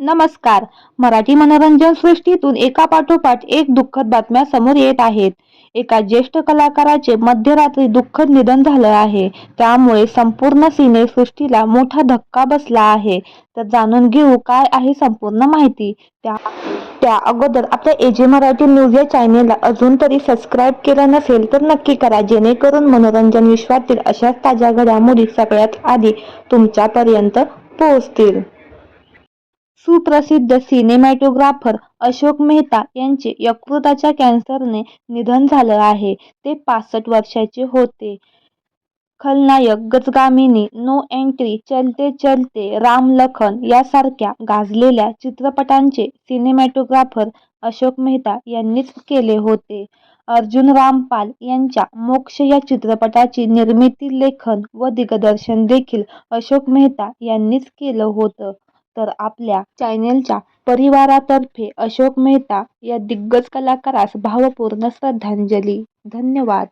नमस्कार. मराठी मनोरंजन सृष्टीतून एका पाठोपाठ एक दुःखद बातम्या समोर येत आहेत. एका ज्येष्ठ कलाकाराचे मध्यरात्री दुःखद निधन झालं आहे. त्यामुळे संपूर्ण सिनेसृष्टीला मोठा धक्का बसला आहे. तर जाणून घेऊ काय आहे संपूर्ण माहिती. त्या त्या अगोदर आपल्या एजे मराठी न्यूज या चॅनेलला अजून तरी सबस्क्राईब केलं नसेल तर नक्की करा. जेणेकरून मनोरंजन विश्वातील अशाच ताज्या घडामोडी सगळ्यात आधी तुमच्यापर्यंत पोहोचतील. सुप्रसिद्ध सिनेमॅटोग्राफर अशोक मेहता यांचे यकृताच्या कॅन्सरने निधन झालं आहे. ते पासष्ट वर्षाचे होते. खलनायक गजगामिनी नो एंट्री चलते चलते राम लखन यासारख्या गाजलेल्या चित्रपटांचे सिनेमॅटोग्राफर अशोक मेहता यांनीच केले होते. अर्जुन रामपाल यांच्या मोक्ष या चित्रपटाची निर्मिती लेखन व दिग्दर्शन देखील अशोक मेहता यांनीच केलं होतं. तर आपल्या चॅनेलच्या परिवारातर्फे अशोक मेहता या दिग्गज कलाकारास भावपूर्ण श्रद्धांजली. धन्यवाद.